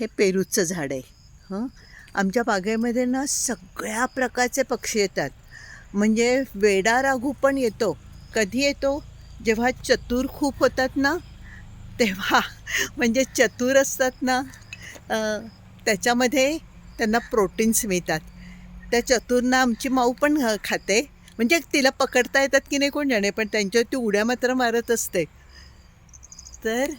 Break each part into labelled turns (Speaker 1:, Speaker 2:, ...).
Speaker 1: हे पेरूचं झाड आहे. हं? आमच्या बागेमध्ये ना सगळ्या प्रकारचे पक्षी येतात. म्हणजे वेडा राघू पण येतो. कधी येतो? जेव्हा चतुर खूप होतात ना तेव्हा. म्हणजे चतुर असतात ना त्याच्यामध्ये त्यांना प्रोटीन्स मिळतात. त्या चतुरना आमची माऊ पण खाते. म्हणजे तिला पकडता येतात की नाही कोण जाणे पण त्यांच्यावर ती उड्या मात्र मारत असते. तर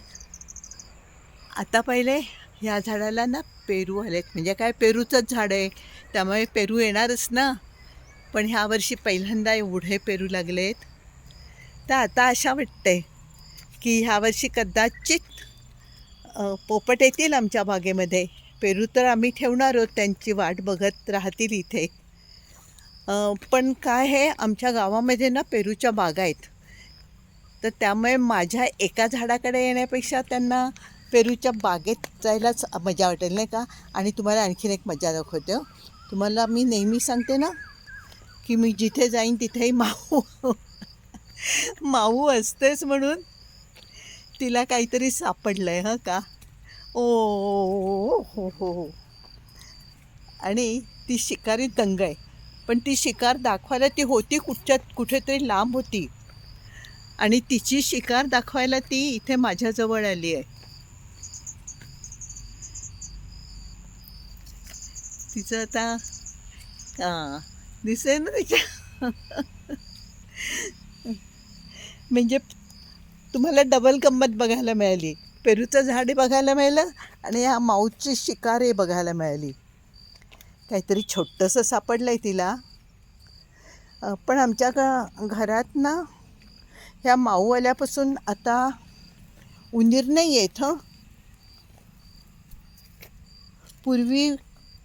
Speaker 1: आता पहिले ह्या झाडाला ना पेरू आलेत. म्हणजे काय पेरूचंच झाड आहे. त्यामुळे पेरू येणारच ना. पण ह्या वर्षी पहिल्यांदा एवढे पेरू लागलेत. तर आता अशा वाटते की ह्या वर्षी कदाचित पोपट येतील आमच्या बागेमध्ये. पेरू तर आम्ही ठेवणार आहोत. त्यांची वाट बघत राहतील इथे. पण काय आहे आमच्या गावामध्ये ना पेरूच्या बागा आहेत. तर त्यामुळे माझ्या एका झाडाकडे येण्यापेक्षा त्यांना पेरूच्या बागेत जायलाच मजा वाटेल नाही का? आणि तुम्हाला आणखीन एक मजा दाखवते. हो. तुम्हाला मी नेहमी सांगते ना की मी जिथे जाईन तिथेही माऊ. माऊ असतेच म्हणून तिला काहीतरी सापडलं आहे हं का? ओ हो हो हो. आणि ती शिकारी दंग आहे. पण ती शिकार दाखवायला ती होती कुठच्या कुठेतरी लांब होती. आणि तिची शिकार दाखवायला ती इथे माझ्याजवळ आली आहे. तिचं आता हां दिसेल ना तिच्या. म्हणजे तुम्हाला डबल गंमत बघायला मिळाली. पेरूचं झाडे बघायला मिळालं आणि ह्या माऊची शिकारे बघायला मिळाली. काहीतरी छोटंसं सापडलं आहे तिला पण आमच्या घरात ना ह्या माऊ आल्यापासून आता उंदीर नाही आहेत हं. पूर्वी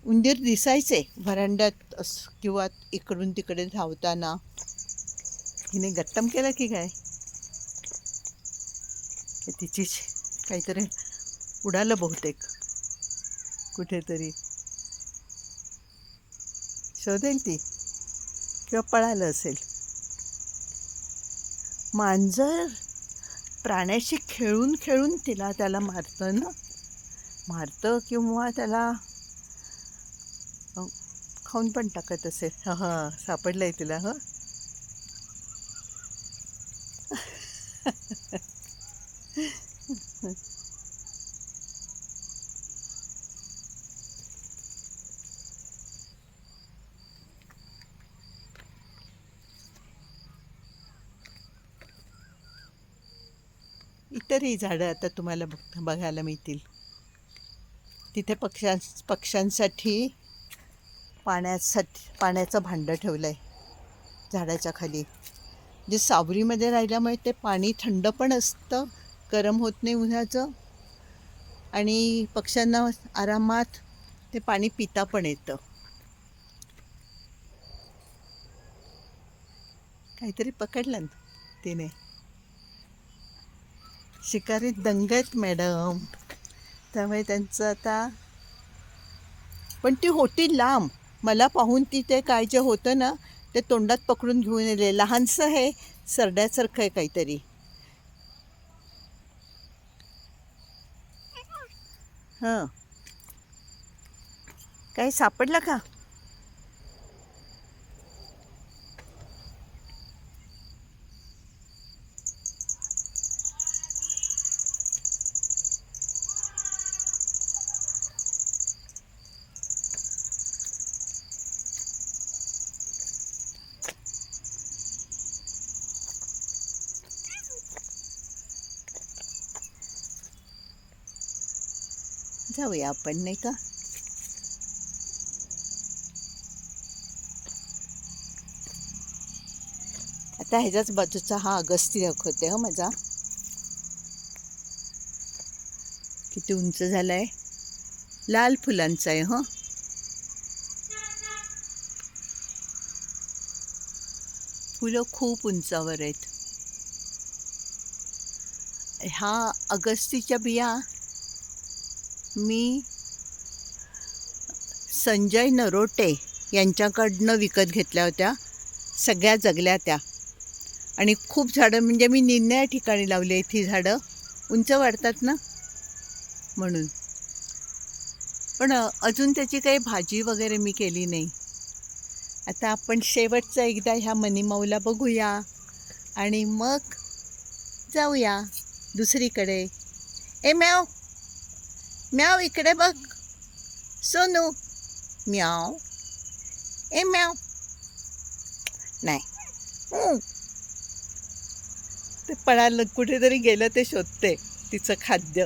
Speaker 1: उंदीर दिसायचे व्हरांड्यात किंवा इकडून तिकडे धावताना. हिने गट्टम केलं की काय? तिचीच तिची काहीतरी उडालं बहुतेक. कुठेतरी. शोधेल ती. किंवा पळालं असेल. मांजर प्राण्याशी खेळून खेळून तिला त्याला मारतं ना? मारतं किंवा त्याला खाऊन पण टाकत असेल. हां हां सापडलं आहे तिला हं. इतरही झाडं आता तुम्हाला बघ बघायला मिळतील. तिथे पक्षां पक्ष्यांसाठी पाण्यासाठी पाण्याचं भांडं ठेवलं आहे झाडाच्या खाली. जे सावरीमध्ये राहिल्यामुळे ते पाणी थंड पण असतं गरम होत नाही उन्हाचं. आणि पक्ष्यांना आरामात ते पाणी पिता पण येतं. काहीतरी पकडलं ना तिने. शिकारी दंगत मॅडम. त्यामुळे त्यांचं आता पण ती होती लांब. मला पाहून ती ते काय जे होतं ना ते तोंडात पकडून घेऊन येले लहानसं हे सरड्यासारखं आहे काहीतरी. हां. काही सापडलं का? जाऊया आपण नाही का? आता ह्याच्याच बाजूचा हा अगस्ती दाखवते हो माझा. किती उंच झालाय? लाल फुलांचा आहे हं? फुलं खूप उंचावर आहेत. ह्या अगस्तीच्या बिया मी संजय नरोटे यांच्याकडनं विकत घेतल्या होत्या. सगळ्या जगल्या त्या. आणि खूप झाडं म्हणजे मी निरनिळ्या ठिकाणी लावली आहेत ही झाडं. उंच वाढतात ना? म्हणून. पण अजून त्याची काही भाजी वगैरे मी केली नाही. आता आपण शेवटचा एकदा ह्या मनीमाऊला बघूया. आणि मग जाऊया दुसरीकडे. ए म्याव! म्याव इकडे बघ. सोनू म्याव. ए म्याव. नाही. ते पळालं कुठेतरी गेलं ते शोधते तिचं खाद्य.